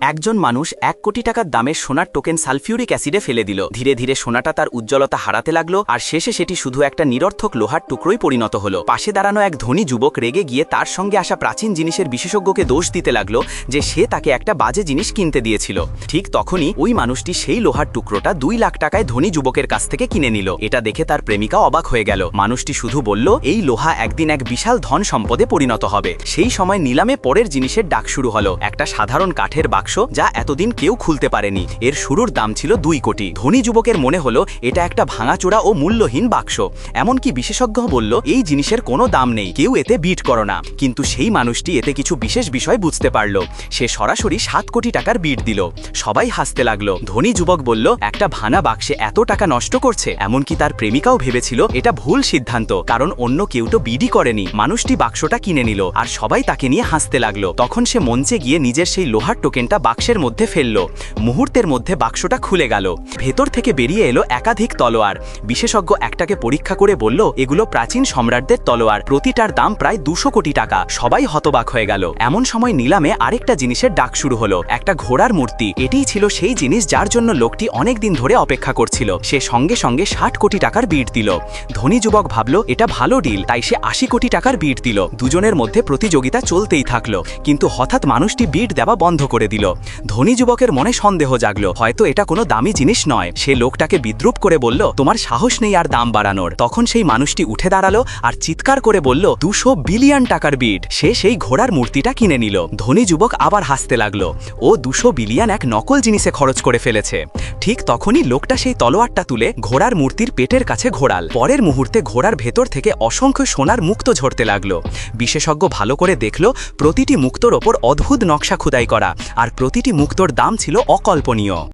একজন মানুষ এক কোটি টাকার দামের সোনার টোকেন সালফিউরিক অ্যাসিডে ফেলে দিল। ধীরে ধীরে সোনাটা তার উজ্জ্বলতা হারাতে লাগল, আর শেষে সেটি শুধু একটা নিরর্থক লোহার টুকরোই পরিণত হলো। পাশে দাঁড়ানো এক ধনী যুবক রেগে গিয়ে তার সঙ্গে আসা প্রাচীন জিনিসের বিশেষজ্ঞকে দোষ দিতে লাগল যে সে তাকে একটা বাজে জিনিস কিনতে দিয়েছিল। ঠিক তখনই ওই মানুষটি সেই লোহার টুকরোটা দুই লাখ টাকায় ধনী যুবকের কাছ থেকে কিনে নিল। এটা দেখে তার প্রেমিকা অবাক হয়ে গেল। মানুষটি শুধু বলল, এই লোহা একদিন এক বিশাল ধন সম্পদে পরিণত হবে। সেই সময় নিলামে পরের জিনিসের ডাক শুরু হলো। একটা সাধারণ কাঠের বাক্স যা এতদিন কেউ খুলতে পারেনি। এর শুরুর দাম ছিল দুই কোটি। ধনী যুবকের মনে হলো, এটা একটা ভাঙাচোরা ও মূল্যহীন বাক্স। এমনকি বিশেষজ্ঞ বলল, এই জিনিসের কোনো দাম নেই, কেউ এতে বিট করো না। কিন্তু সেই মানুষটি এতে কিছু বিশেষ বিষয় বুঝতে পারল। সে সরাসরি সাত কোটি টাকার বিট দিল। সবাই হাসতে লাগল। ধনী যুবক বলল, একটা ভাঙা বাক্সে এত টাকা নষ্ট করছে? এমনকি তার প্রেমিকাও ভেবেছিল, এটা ভুল সিদ্ধান্ত, কারণ অন্য কেউ তো বিডি করেনি। মানুষটি বাক্সটা কিনে নিল, আর সবাই তাকে নিয়ে হাসতে লাগল। তখন সে মঞ্চে গিয়ে নিজের সেই লোহার টোকেনটা বাক্সের মধ্যে ফেলল। মুহূর্তের মধ্যে বাক্সটা খুলে গেল। ভেতর থেকে বেরিয়ে এলো একাধিক তলোয়ার। বিশেষজ্ঞ একটাকে পরীক্ষা করে বলল, এগুলো প্রাচীন সম্রাটদের তলোয়ার। প্রতিটার দাম প্রায় দুশো কোটি টাকা। সবাই হতবাক হয়ে গেল। এমন সময় নিলামে আরেকটা জিনিসের ডাক শুরু হলো। একটা ঘোড়ার মূর্তি। এটিই ছিল সেই জিনিস যার জন্য লোকটি অনেক দিন ধরে অপেক্ষা করছিল। সে সঙ্গে সঙ্গে ষাট কোটি টাকার বিট দিল। ধনী যুবক ভাবল, এটা ভালো ডিল। তাই সে আশি কোটি টাকার বিট দিল। দুজনের মধ্যে প্রতিযোগিতা চলতেই থাকল। কিন্তু হঠাৎ মানুষটি বিট দেওয়া বন্ধ করে দিল। ধনী যুবকের মনে সন্দেহ জাগলো। হয়তো এটা কোনো দামি জিনিস নয়। সে লোকটাকে বিদ্রুপ করে বলল, তোমার সাহস নেই আর দাম বাড়ানোর। তখন সেই মানুষটি উঠে দাঁড়াল আর চিৎকার করে বলল, দুশো বিলিয়ন টাকার বিট। সে সেই ঘোড়ার মূর্তিটা কিনে নিল। ধনী যুবক আবার হাসতে লাগল। ও দুশো বিলিয়ন এক নকল জিনিসে খরচ করে ফেলেছে। ঠিক তখনই লোকটা সেই তলোয়ারটা তুলে ঘোড়ার মূর্তির পেটের কাছে ঘোড়াল পরের মুহূর্তে ঘোড়ার ভেতর থেকে অসংখ্য সোনার মুক্ত ঝরতে লাগল। বিশেষজ্ঞ ভালো করে দেখল, প্রতিটি মুক্তর ওপর অদ্ভুত নকশা খুদাই করা, আর প্রতিটি মুক্তর দাম ছিল অকল্পনীয়।